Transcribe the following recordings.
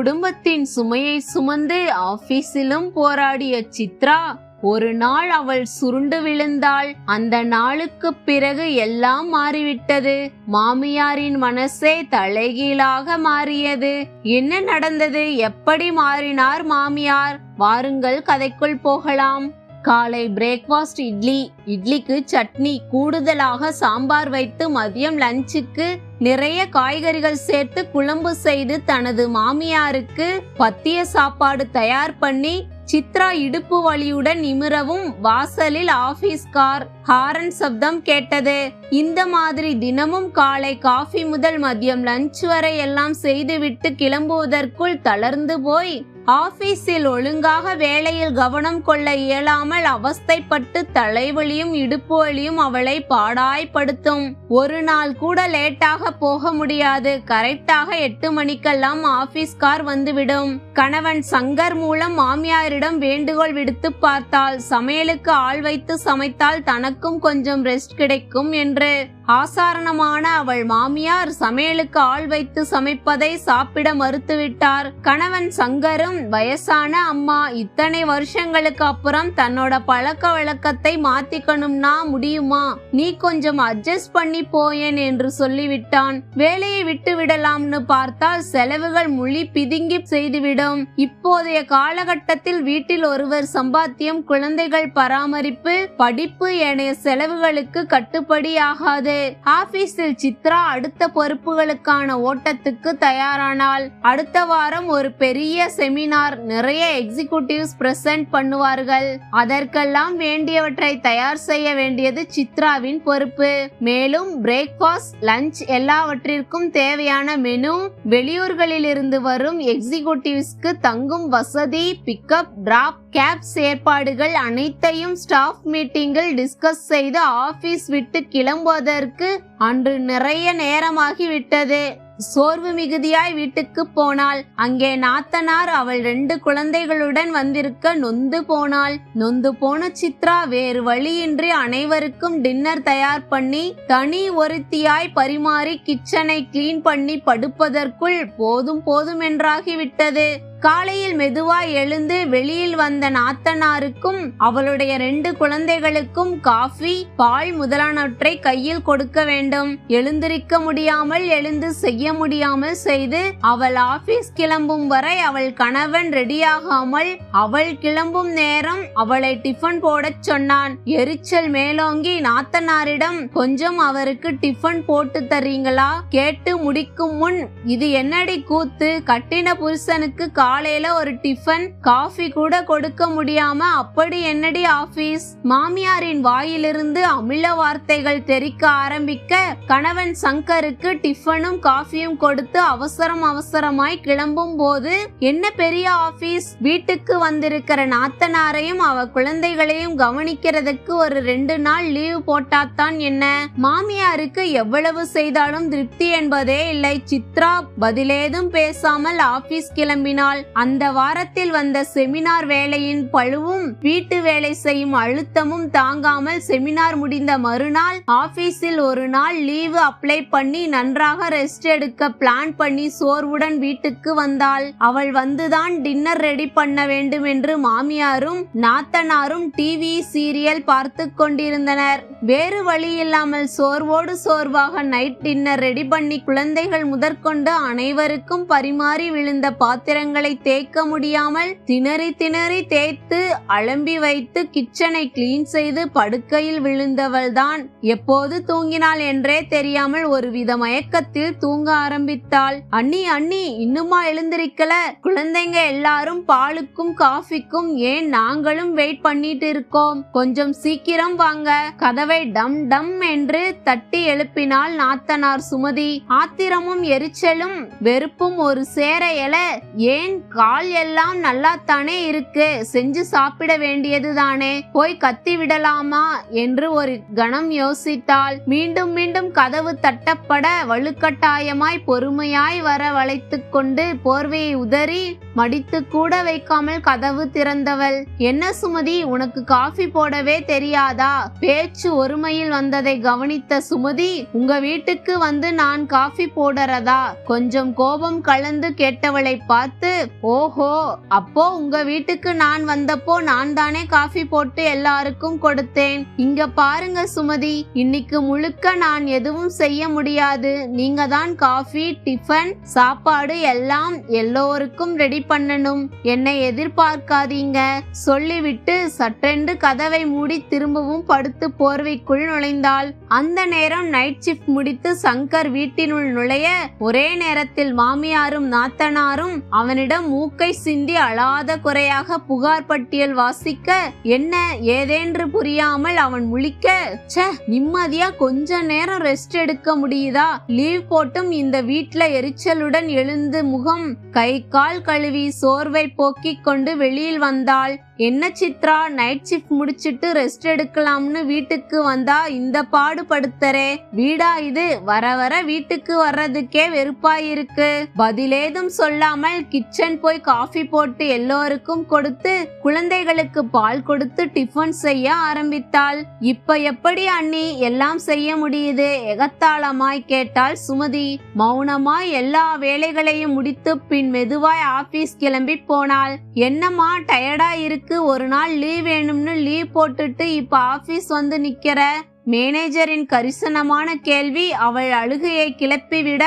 குடும்பத்தின் சுமையை சுமந்து ஆபீஸிலும் போராடிய சித்ரா ஒரு நாள் அவள் சுருண்டு விழுந்தாள். அந்த நாளுக்கு பிறகு எல்லாம் மாறிவிட்டது. மாமியாரின் மனசே தலைகீழாக மாறியது. என்ன நடந்தது? எப்படி மாறினார் மாமியார்? வாருங்கள் கதைக்குள் போகலாம். காலை பிரேக்ஃபாஸ்ட் இட்லி இட்லிக்கு சட்னி கூடுதலாக சாம்பார் வைத்து மதியம் லஞ்சுக்கு நிறைய காய்கறிகள் சேர்த்து குழம்பு செய்து தனது மாமியாருக்கு பத்திய சாப்பாடு தயார் பண்ணி சித்ரா இடுப்பு வலியுடன் நிமிரவும் வாசலில் ஆபீஸ் கார் ஹாரன் சப்தம் கேட்டது. இந்த மாதிரி தினமும் காலை காஃபி முதல் மதியம் லஞ்ச் வரை எல்லாம் செய்துவிட்டு கிளம்புவதற்குள் தளர்ந்து போய் ஆபீஸில் ஒழுங்காக வேலையில் கவனம் கொள்ள இயலாமல் அவஸ்தைப்பட்டு தலைவலியும் இடுப்பு வலியும் அவளை பாடாய்படுத்தும் ஒரு நாள் கூட லேட்டாக போக முடியாது. கரெக்டாக எட்டு மணிக்கெல்லாம் ஆபீஸ் கார் வந்துவிடும். கணவன் சங்கர் மூலம் மாமியாரிடம் வேண்டுகோள் விடுத்து பார்த்தால் சமையலுக்கு ஆள் வைத்து சமைத்தால் தனக்கும் கொஞ்சம் ரெஸ்ட் கிடைக்கும் என்று ஆசாரணமான அவள் மாமியார் சமையலுக்கு ஆள் வைத்து சமைப்பதை சாப்பிட மறுத்துவிட்டார். கணவன் சங்கரும் வயசான அம்மா இத்தனை வருஷங்களுக்கு அப்புறம் தன்னோட பழக்க வழக்கத்தை மாத்திக்கணும்னா முடியுமா? நீ கொஞ்சம் அட்ஜஸ்ட் பண்ணி போயேன் என்று சொல்லிவிட்டான். வேலையை விட்டு விடலாம்னு பார்த்தால் செலவுகள் முழி பிதுங்கி செய்துவிடும். இப்போதைய காலகட்டத்தில் வீட்டில் ஒருவர் சம்பாத்தியம் குழந்தைகள் பராமரிப்பு படிப்பு என செலவுகளுக்கு கட்டுப்படியாகாது ஆபீஸில் சித்ரா அடுத்த பொறுப்புகளுக்கான ஓட்டத்துக்கு தயாரானால் அடுத்த வாரம் ஒரு பெரிய செமினார் நிறைய எக்ஸிகூட்டிவ்ஸ் பிரசன்ட் பண்ணுவார்கள். அதற்கெல்லாம் வேண்டியவற்றை தயார் செய்ய வேண்டியது சித்ராவின் பொறுப்பு. மேலும் பிரேக்ஃபாஸ்ட் லஞ்ச் எல்லாவற்றிற்கும் தேவையான மெனு வெளியூர்களில் இருந்து வரும் எக்ஸிகியூட்டிவ்ஸ்க்கு தங்கும் வசதி பிக்கப் டிராப் கேப்ஸ் ஏற்பாடுகள் அனைத்தையும் ஸ்டாஃப் மீட்டிங்கில் டிஸ்கஸ் செய்து ஆபீஸ் விட்டு கிளம்புவதற்கு அன்று நிறைய நேரமாகி விட்டது சோர்வு மிகுதியாய் வீட்டுக்கு போனாள். அங்கே நாத்தனார் அவள் ரெண்டு குழந்தைகளுடன் வந்திருக்க நொந்து போனாள். நொந்து போன சித்ரா வேறு வழியின்றி அனைவருக்கும் டின்னர் தயார் பண்ணி தனி ஒருத்தியாய் பரிமாறி கிச்சனை கிளீன் பண்ணி படுப்பதற்குள் போதும் போதும் என்றாகிவிட்டது. காலையில் மெதுவாய் எழுந்து வெளியில் வந்த நாத்தனாருக்கும் அவளுடைய ரெண்டு குழந்தைகளுக்கும் காஃபி பால் முதலானவற்றை கையில் கொடுக்க வேண்டும். எழுந்திருக்க முடியாமல் எழுந்து செய்ய முடியாமல் செய்து அவள் ஆபீஸ் கிளம்பும் வரை அவள் கணவன் ரெடியாகாமல் அவள் கிளம்பும் நேரம் அவளை டிஃபன் போடச் சொன்னான். எரிச்சல் மேலோங்கி நாத்தனாரிடம் கொஞ்சம் அவருக்கு டிஃபன் போட்டு தர்றீங்களா கேட்டு முடிக்கும் முன் இது என்னடி கூத்து? கட்டின புருஷனுக்கு காலையில ஒரு டிஃபன் காஃபி கூட கொடுக்க முடியாம அப்படி என்னடி ஆபீஸ் மாமியாரின் வாயிலிருந்து அமில வார்த்தைகள் தெரிக்க ஆரம்பிக்க கணவன் சங்கருக்கு டிஃபனும் காஃபியும் கொடுத்து அவசரம் அவசரமாய் கிளம்பும் போது என்ன பெரிய ஆபீஸ் வீட்டுக்கு வந்திருக்கிற நாத்தனாரையும் அவ குழந்தைகளையும் கவனிக்கிறதுக்கு ஒரு ரெண்டு நாள் லீவ் போட்டாத்தான் என்ன? மாமியாருக்கு எவ்வளவு செய்தாலும் திருப்தி என்பதே இல்லை. சித்ரா பதிலேதும் பேசாமல் ஆபீஸ் கிளம்பினாள். ஆனால் அந்த வாரத்தில் வந்த செமினார் வேலையின் பழுவும் வீட்டு வேலை செய்யும் அழுத்தமும் தாங்காமல் செமினார் முடிந்த மறுநாள் ஆபீஸில் ஒரு நாள் லீவு அப்ளை பண்ணி நன்றாக ரெஸ்ட் எடுக்க பிளான் பண்ணி சோர்வுடன் வீட்டுக்கு வந்தாள். அவள் வந்துதான் டின்னர் ரெடி பண்ண வேண்டும் என்று மாமியாரும் நாத்தனாரும் டிவி சீரியல் பார்த்து கொண்டிருந்தனர். வேறு வழி இல்லாமல் சோர்வோடு சோர்வாக நைட் டின்னர் ரெடி பண்ணி குழந்தைகள் முதற்கொண்டு அனைவருக்கும் பரிமாறி விழுந்த பாத்திரங்களை தேய்க்க முடியாமல் திணறி திணறி தேய்த்து அலம்பி வைத்து கிச்சனை கிளீன் செய்து படுக்கையில் விழுந்தவள்தான். எப்போது தூங்கினாள் என்றே தெரியாமல் ஒரு வித மயக்கத்தில் தூங்க ஆரம்பித்தாள். அண்ணி அண்ணி இன்னுமா எழுந்திருக்கல? குழந்தைங்க எல்லாரும் பாலுக்கும் காஃபிக்கும் ஏன் நாங்களும் வெயிட் பண்ணிட்டு இருக்கோம்? கொஞ்சம் சீக்கிரம் வாங்க. கதவை டம் டம் என்று தட்டி எழுப்பினாள் நாத்தனார் சுமதி. ஆத்திரமும் எரிச்சலும் வெறுப்பும் ஒரு சேர எழ ஏன் கால் எல்லாம் நல்லாத்தானே இருக்கு. செஞ்சு சாப்பிட வேண்டியது தானே. போய் கத்தி விடலாமா? என்று ஒரு கணம் யோசித்தாள். மீண்டும் மீண்டும் கதவு தட்டப்பட வலுக்கட்டாயமாய் பொறுமையாய் வர வளைத்து கொண்டு போர்வையை உதறி மடித்து கூட வைக்காமல் கதவு திறந்தவள். என்ன சுமதி உனக்கு காஃபி போடவே தெரியாதா? பேச்சு ஒருமையில் வந்ததை கவனித்த சுமதி உங்க வீட்டுக்கு வந்து நான் காஃபி போடுறதா? கொஞ்சம் கோபம் கலந்து கேட்டவளை பார்த்து ஓஹோ அப்போ உங்க வீட்டுக்கு நான் வந்தப்போ நான் தானே காஃபி போட்டு எல்லாருக்கும் கொடுத்தேன். இங்க பாருங்க சுமதி இன்னைக்கு முழுக்க நான் எதுவும் செய்ய முடியாது. நீங்க தான் காஃபி டிஃபன் சாப்பாடு எல்லாம் எல்லோருக்கும் ரெடி பண்ணணும். என்னை எதிர்பார்க்காதீங்க. சொல்லிவிட்டு சற்றென்று கதவை மூடி திரும்பவும் படுத்து போர்வைக்குள் நுழைந்தாள். அந்த நேரம் நைட் ஷிஃப்ட் முடித்து சங்கர் வீட்டினுள் நுழைய ஒரே நேரத்தில் மாமியாரும் நாத்தனாரும் அவனிடம் மூக்கை சிந்தி அழாத குறையாக புகார் பட்டியல் வாசிக்க என்ன ஏதேன்று புரியாமல் அவன் முழிக்க ச்சே நிம்மதியா கொஞ்ச நேரம் ரெஸ்ட் எடுக்க முடியுதா? லீவ் போட்டும் இந்த வீட்ல எரிச்சலுடன் எழுந்து முகம் கை கால் கழுவி சோர்வை போக்கிக் கொண்டு வெளியில் வந்தாள். என்ன சித்ரா நைட் ஷிஃப்ட் முடிச்சிட்டு ரெஸ்ட் எடுக்கலாம்னு வீட்டுக்கு வந்தா இந்த பாடுபடுத்தரே வீடா இது? வர வர வீட்டுக்கு வர்றதுக்கே வெறுப்பாயிருக்கு. பதிலேதும் சொல்லாமல் கிச்சன் போய் காஃபி போட்டு எல்லோருக்கும் கொடுத்து குழந்தைகளுக்கு பால் கொடுத்து டிஃபன் செய்ய ஆரம்பித்தாள். இப்ப எப்படி அண்ணி? எல்லாம் செய்ய முடியுது? எகத்தாளமாய் கேட்டாள் சுமதி. மௌனமாய் எல்லா வேலைகளையும் முடித்து பின் மெதுவாய் ஆபீஸ் கிளம்பி போனாள் என்னம்மா டயர்டா இருக்கு ஒரு நாள் லீவ் வேணும்னு லீவ் போட்டுட்டு இப்ப ஆபீஸ் வந்து நிக்கிற? மேனேஜரின் கரிசனமான கேள்வி அவள் அழுகையை கிளப்பிவிட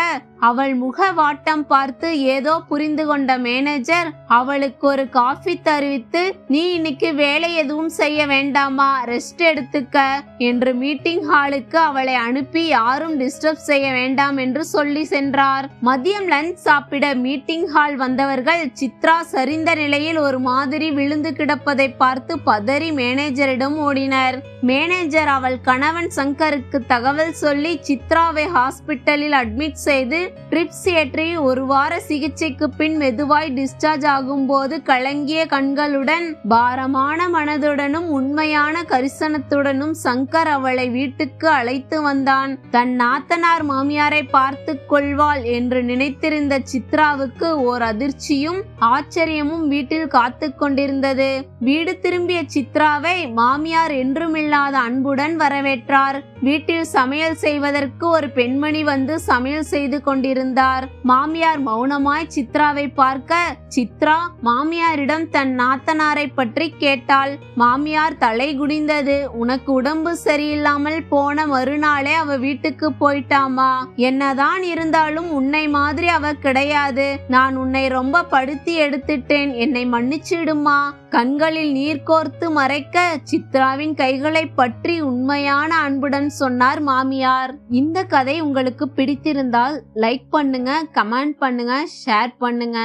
அவள் முக வாட்டம் பார்த்து ஏதோ புரிந்து கொண்ட மேனேஜர் அவளுக்கு ஒரு காஃபி தருவித்து நீ இன்னைக்கு வேலை எதுவும் செய்ய வேண்டாமா? ரெஸ்ட் எடுத்துக்க என்று மீட்டிங் ஹாலுக்கு அவளை அனுப்பி யாரும் டிஸ்டர்ப் செய்ய வேண்டாம் என்று சொல்லி சென்றார். மதியம் லஞ்ச் சாப்பிட மீட்டிங் ஹால் வந்தவர்கள் சித்ரா சரிந்த நிலையில் ஒரு மாதிரி விழுந்து கிடப்பதை பார்த்து பதறி மேனேஜரிடம் ஓடினர். மேனேஜர் அவள் கணவன் சங்கருக்கு தகவல் சொல்லி சித்ராவை ஹாஸ்பிட்டலில் அட்மிட் செய்து ட்ரிப்ஸ் ஏற்றி ஒரு வார சிகிச்சைக்கு பின் மெதுவாய் டிஸ்சார்ஜ் ஆகும்போது கலங்கிய கண்களுடன் பாரமான மனதுடனும் உண்மையான கரிசனத்துடனும் சங்கர் அவளை வீட்டுக்கு அழைத்து வந்தான். தன் நாத்தனார் மாமியாரை பார்த்து கொள்வாள் என்று நினைத்திருந்த சித்ராவுக்கு ஓர் அதிர்ச்சியும் ஆச்சரியமும் வீட்டில் காத்து கொண்டிருந்தது. வீடு திரும்பிய சித்ராவை மாமியார் என்றுமில்லாத அன்புடன் வரவேற்றார். வீட்டில் சமையல் செய்வதற்கு ஒரு பெண்மணி வந்து சமையல் செய்து கொண்டிருந்தார். மாமியார் மௌனமாய் சித்ராவை பார்க்க சித்ரா மாமியாரிடம் தன் நாத்தனாரை பற்றி கேட்டாள். மாமியார் தலை குனிந்தது. உனக்கு உடம்பு சரியில்லாமல் போன மறுநாளே அவ வீட்டுக்கு போயிட்டாமா? என்னதான் இருந்தாலும் உன்னை மாதிரி அவ கிடையாது. நான் உன்னை ரொம்ப படுத்தி எடுத்துட்டேன். என்னை மன்னிச்சிடுமா? கண்களில் நீர் கோர்த்து மறைக்க சித்ராவின் கைகளை பற்றி உண்மையான அன்புடன் சொன்னார் மாமியார். இந்த கதை உங்களுக்கு பிடித்திருந்தால் லைக் பண்ணுங்க கமெண்ட் பண்ணுங்க ஷேர் பண்ணுங்க.